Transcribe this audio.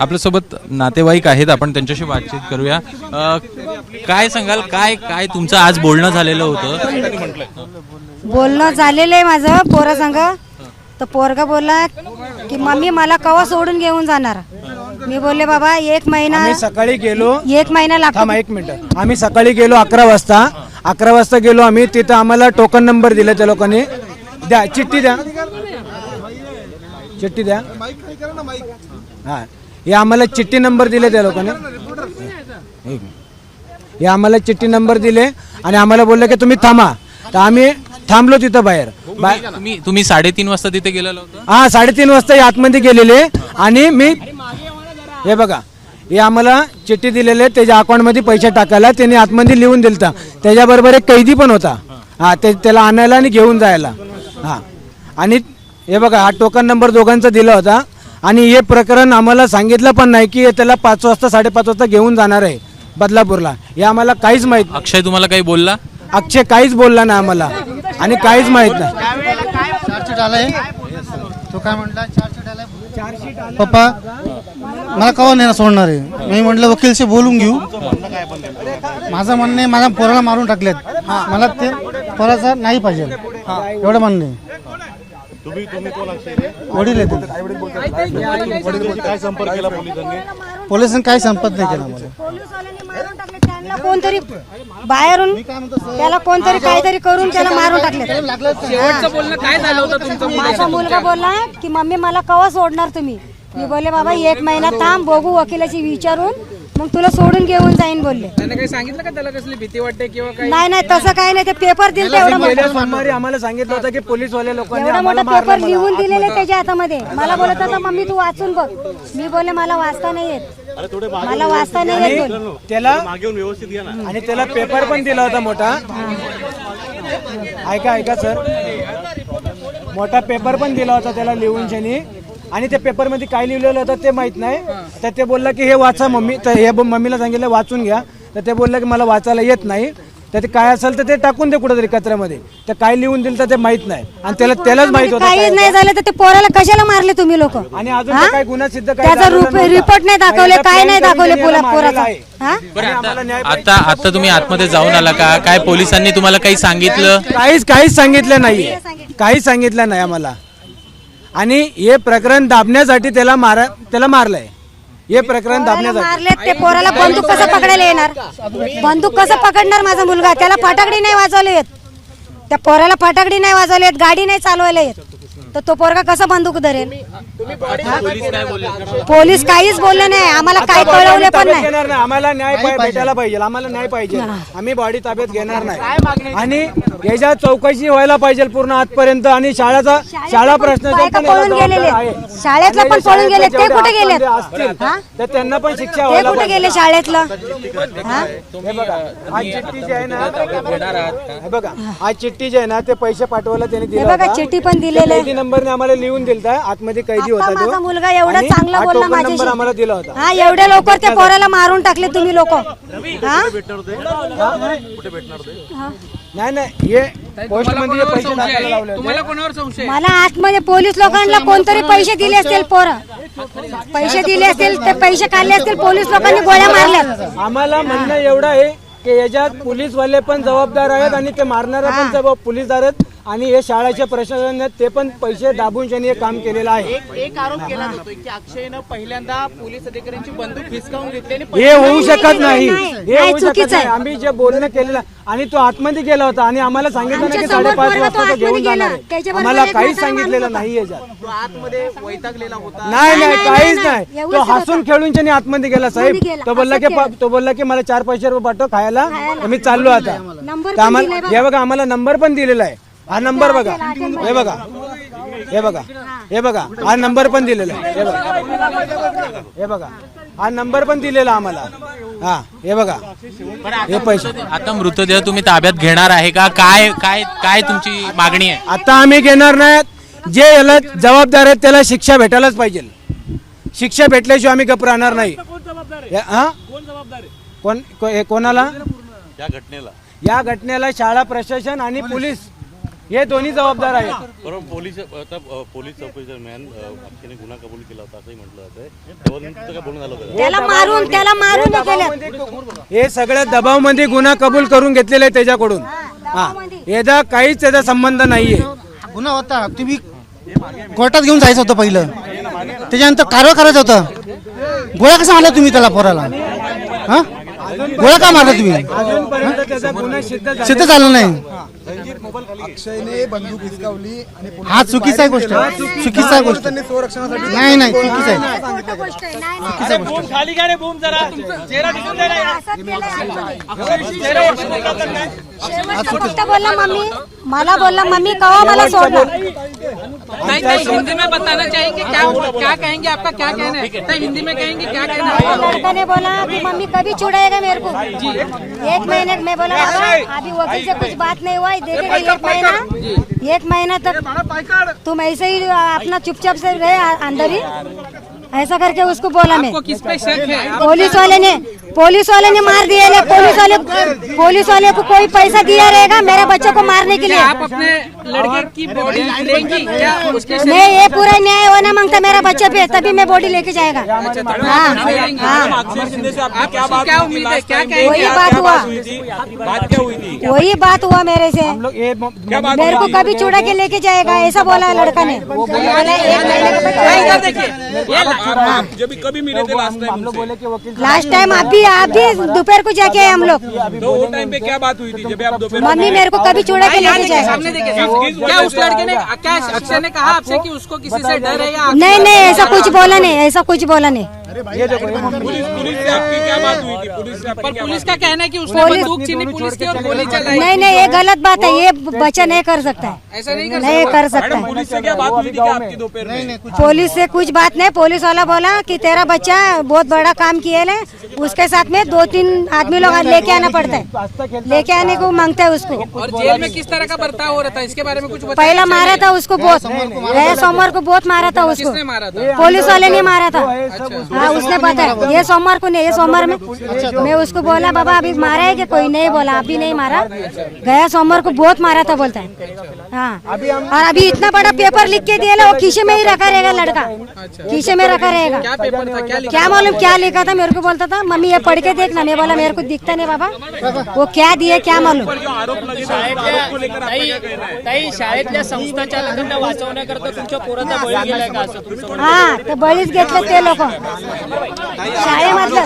आपल्यासोबत नातेवाईक आहेत आपण त्यांच्याशी बातचीत करूया. अ, काय सांगाल? काय काय तुमचं आज बोलणं झालेलं होतं? बोलणं झालेलं आहे माझं पोरा संग. तर पोरगा बोलला की मम्मी मला कवा सोडून घेऊन जाणार. मी बोलले बाबा एक महिना आम्ही सकाळी गेलो. एक महिना लागतो. एक मिनिट. आम्ही सकाळी गेलो अकरा वाजता. अकरा वाजता गेलो आम्ही तिथं आम्हाला टोकन नंबर दिला त्या लोकांनी. द्या चिठ्ठी द्या. चिठ्ठी द्या. हा. हे आम्हाला चिठ्ठी नंबर दिले त्या लोकांनी. एक. हे आम्हाला चिठ्ठी नंबर दिले आणि आम्हाला बोलले की तुम्ही थांबा. तर आम्ही थांबलो तिथं बाहेर. बाहेर तुम्ही तुम्ही साडेतीन वाजता तिथे गेलेलं होतं? हा साडेतीन वाजता हे आतमध्ये गेलेले. आणि मी हे बघा हे आम्हाला चिठ्ठी दिलेले त्याच्या अकाउंटमध्ये पैसे टाकायला त्यांनी आतमध्ये लिहून दिलता. त्याच्याबरोबर एक कैदी पण होता. हा ते त्याला आणायला आणि घेऊन जायला. हा. आणि हे बघा हा टोकन नंबर दोघांचा दिला होता. आणि हे प्रकरण आम्हाला सांगितलं पण नाही की त्याला पाच वाजता साडेपाच वाजता घेऊन जाणार आहे बदलापूरला. हे आम्हाला काहीच माहीत अक्षय तुम्हाला काही बोलला? अक्षय काहीच बोलला नाही आम्हाला. आणि काहीच माहीत नाही. चार्जशीट आलाय? तो काय म्हटला चार्जशीट आलाय? पप्पा मला कवा नाही सोडणार आहे? मी म्हटलं वकीलशी बोलून घेऊ. माझं म्हणणं आहे माझ्या पोराला मारून टाकलेत. मला ते पोराचं नाही पाहिजे. एवढं म्हणणं आहे. वडील आहेत. पोलिसांनी? काय संपर्क नाही केला मला. पोलिसवाल्यांनी मारून टाकले. त्यांना कोणतरी बाहेरून त्याला कोणतरी काहीतरी करून त्याला मारून टाकले. शेवटचं बोलणं काय झालं होतं तुमचं? माझा मुलगा बोलला की मम्मी मला कवा सोडणार तुम्ही? मी बोलले बाबा एक महिना थांब बघू वकिलाची विचारून मग तुला सोडून घेऊन जाईन बोलले. त्याने काही सांगितलं का त्याला कसली भीती वाटते किंवा नाही नाही तसं काही नाही. ते पेपर दिले एवढं मोठं. सोमवारी आम्हाला सांगितलं होतं की पोलीसवाले लोकांनी एवढा आम्हाला मोठा मारलं पेपर लिहून दिलेले त्याच्या हातामध्ये मला बोलत होता मम्मी तू वाचून बघ. मी बोलले मला वाचता नाही येत. मला वाचता नाही येत त्याला आणि त्याला पेपर पण दिला होता मोठा. ऐका ऐका सर मोठा पेपर पण दिला होता त्याला लिहून शनी आणि त्या पेपरमध्ये काय लिहिलेलं होतं ते माहीत नाही. तर ते बोलला की हे वाचा मम्मी. तर हे ब- मम्मीला सांगितलं वाचून घ्या. तर ते बोललं की मला वाचायला येत नाही. तर ते काय असेल तर ते टाकून दे कुठेतरी कचऱ्यामध्ये. तर काय लिहून दिलं तर ते माहीत नाही. आणि त्याला त्यालाच माहीत होतं काहीच काय नाही झालं तर ते पोराला कशाला मारले तुम्ही लोक? आणि अजून तर काही गुन्हा सिद्ध काही त्याचा झालेला रूप- नव्हता. रिपोर्ट नाही दाखवले, पहिला काय नाही दाखवले पोला- पोराचा. हा? बरं आता आता तुम्ही आतमध्ये जाऊन आला का? काय पोलिसांनी तुम्हाला काही सांगितलं? काहीच काहीच सांगितलं नाही काहीच सांगितलं नाही आम्हाला. आणि हे प्रकरण दाबण्यासाठी त्याला मारा त्याला मारलंय. हे प्रकरण दाबण्यासाठी. ते पोराला बंदूक कसं पकडायला येणार? बंदूक कसं पकडणार माझा मुलगा? त्याला फटाकडी नाही वाजवले येत. त्या पोराला फटाकडी नाही वाजवले येत गाडी नाही चालवायला येत. तर तो पोरगा कसा बंदूक धरेल? पोलीस काहीच बोलले नाही. आम्हाला बॉडी कळवले पण नाही. आम्हाला न्याय भेटायला पाहिजे. आम्हाला न्याय पाहिजे. आम्ही बॉडी ताब्यात घेणार नाही. आणि याच्या चौकशी व्हायला पाहिजे पूर्ण आजपर्यंत आणि शाळाचा शाळा प्रश्न पळून गेलेले. शाळेतलं पण पळून गेले. ते कुठे गेलेत? असतील हा? तर त्यांना पण शिक्षा ते कुठे गेले शाळेतलं? हा? हे बघा आज चिठ्ठी जी आहे ना हे बघा आज चिठ्ठी जी आहे ना ते पैसे पाठवायला त्यांनी हे दिला बघा. चिठ्ठी पण दिलेले नंबरने आम्हाला लिहून दिलता आतमध्ये कैदी होता माझा मुलगा एवढा चांगला हा बोलला नंबर आम्हाला माझ्याशी दिला होता. हा एवढ्या लवकर त्या पोराला मारून टाकले तुम्ही लोक. नाही नाही हे पोस्टमध्ये पैसे टाकायला लावले होते. तुम्हाला कोणावर संशय आहे? मला आतमध्ये पोलीस लोकांना कोणतरी पैसे दिले असतील पोरं. पैसे दिले असतील ते पैसे काढले असतील पोलीस लोकांनी गोळ्या मारल्या आम्हाला म्हणणं एवढं आहे की याच्यात पोलीस वाले पण जबाबदार आहेत आणि ते मारणारा पण जबाब पोलीसदार आहेत. आणि हे शाळेचे प्रशासन आहेत, ते पण पैसे दाबून त्यांनी हे काम केलेलं आहे. एक एक आरोप केला जातोय की अक्षयनं पहिल्यांदा पोलीस अधिकाऱ्यांची बंदूक हिसकावून घेतली आणि हे होऊ शकत नाही. हे होऊ शकत चुकीचं नाही. आहे. आम्ही जे बोलणं केलेलं आणि तो आतमध्ये गेला होता आणि आम्हाला सांगितलं ना की आमच्यासमोर साडेपाच पोरगा वाजता तो घेऊन आतमध्ये जाणार गेला. आहे. त्याच्याबरोबर आम्हाला एक काहीच म्हातारा माणूस सांगितलेलं होता. नाही याच्यात तो आतमध्ये वैतागलेला होता. नाही नाही, काहीच नाही, तो हसून खेळून त्याने आतमध्ये गेला. साहेब आतमध्ये गेला, तो बोलला असं की प- तो बोलला की मला चार पैसे रुपये पाठव खायला. तर मी चाललो आता. नंबर तर पण आम्हाला दिलाय. हे बघा आम्हाला नंबर पण दिलेला आहे. हा नंबर बघा. हे बघा. हे बघा. हे बघा. हा नंबर पण दिलेला आहे. हे बघा. हे बघा. हा नंबर पण दिलेला आम्हाला. हा हे बघा. हे पैसे. आता मृतदेह तुम्ही ताब्यात घेणार आहे का? काय काय काय तुमची मागणी आहे? आता आम्ही घेणार नाहीत जे याला जबाबदार आहेत त्याला शिक्षा भेटायलाच पाहिजे. शिक्षा भेटल्याशिवाय आम्ही गप राहणार नाही. या- हा? कोण को- हे कोणाला? या घटनेला शाळा प्रशासन आणि पोलीस हे दोन्ही जबाबदार आहेत. बरोबर पोलीस आता पोलीस चौकशी दरम्यान अक्षयने गुन्हा कबूल केला होता असंही म्हटलं जातंय. तेव्हा तुमचं काय बोलणं झालं होतं? त्याला मारून त्याला मारून हे केलं. हे सगळं दबावमध्ये गुन्हा कबूल करून घेतलेले आहे त्याच्याकडून. हा याचा काहीच त्याचा संबंध नाहीये. गुन्हा होता. तुम्ही कोर्टात घेऊन जायचं होतं पहिलं. त्याच्यानंतर कारवाई करायचं होतं. गोळ्या कसा मारला तुम्ही त्याला पोराला? हा? गोळ्या का मारला तुम्ही? अजूनपर्यंत त्याचा गुन्हा सिद्ध झाला सिद्ध झालं नाही. अक्षयने बंदूक हिसकावली आणि हा चुकीचा आहे. गोष्ट चुकीचा आहे. गोष्ट त्यांनी स्वरक्षणासाठी नाही नाही चुकीचा आहे. बूम जरा. चेहरा दिसून दे. शेवटचं फक्त बोलला मम्मी. मला बोलला मम्मी कवा मला सोडणार? नहीं नहीं हिंदी में बताना चाहेंगे क्या क्या कहेंगे आपका क्या कहना है? नहीं हिंदी में कहेंगे क्या कहना है? लड़का ने बोला कि मम्मी कभी छुड़ाएगा मेरे को। एक महीने मैं बोला अभी वकील से कुछ बात नहीं हुआ देखेगा एक महीना। एक महीना तक तुम ऐसे ही अपना चुपचाप से रहे अंदर ही। ऐसा करके उसको बोला मैं। आपको किस पे शक है? पुलिस वाले ने पुलिस वाले ने मार दिया ले पुलिस वाले पुलिस वाले को कोई पैसा दिया रहेगा मेरे बच्चों को मारने के लिए? आप अपने लड़के की बॉडी लेंगी क्या उसके मैं ये पूरा न्याय होना माँगता मेरा बच्चे पे तभी मैं बॉडी लेके जाएगा। हाँ हाँ। क्या उम्मीद है क्या वही बात हुआ। बात क्या हुई थी? वही बात हुआ मेरे से। मेरे को कभी चुड़ा के लेके जाएगा ऐसा बोला लड़का ने। बोला एक महीने का बच्चा नहीं, है। इधर देखिए ये ला- हम लोग बोले कि वकील लास्ट टाइम आप भी आप भी दोपहर को जाके आए हम लोग? क्या बात हुई मम्मी मेरे को कभी छोड़ा के लेके जाए? जाएगा क्या उस लड़के ने क्या अक्षय ने कहा आपसे कि उसको किसी से डर है या नहीं नहीं ऐसा कुछ बोला नहीं ऐसा कुछ बोला नहीं। पर पुलिस का कहना है कि उसने बंदूक छीनी पुलिस की और गोली चलाई। नहीं नहीं ये गलत बात है ये बच्चा नहीं कर सकता है। ऐसा नहीं कर नहीं कर सकता है। पुलिस से क्या बात हुई थी क्या आपकी दोपहर में? पुलिस से कुछ बात नहीं पुलिस वाला बोला कि तेरा बच्चा बहुत बड़ा काम किए ले उसके साथ में दो तीन आदमी लोग लेके आना पड़ता है। लेके आने को माँगता है उसको। और जेल में किस तरह का बर्ताव हो रहा था? इसके बारे में कुछ पहला मारा था उसको बहुत। सोमवार को बहुत मारा था उसको। किसने मारा था? पुलिस वाले ने मारा था। हाँ उसने बताया ये सोमवार को नहीं ये सोमवार में मैं उसको बोला बाबा अभी मारा है कि कोई नहीं बोला अभी नहीं मारा। गया सोमवार को बहुत मारा था बोलता है। हाँ और अभी इतना बड़ा पेपर लिख के दिया वो खीसे में ही रखा रहेगा लड़का। खीसे में रखा रहेगा। क्या पेपर था? क्या लिखा मालूम क्या लिखा था? मेरे को बोलता था मम्मी ये पढ़ के देखना मैं बोला मेरे को दिखता नहीं बाबा। वो क्या दिए क्या मालूम? ताई शाळेतल्या संस्था चालकांना वाचवण्याकरता तुमच्या पोराचा बळी गेलाय का असं हा ते बळीच घेतले ते लोक. शाळेमधलं.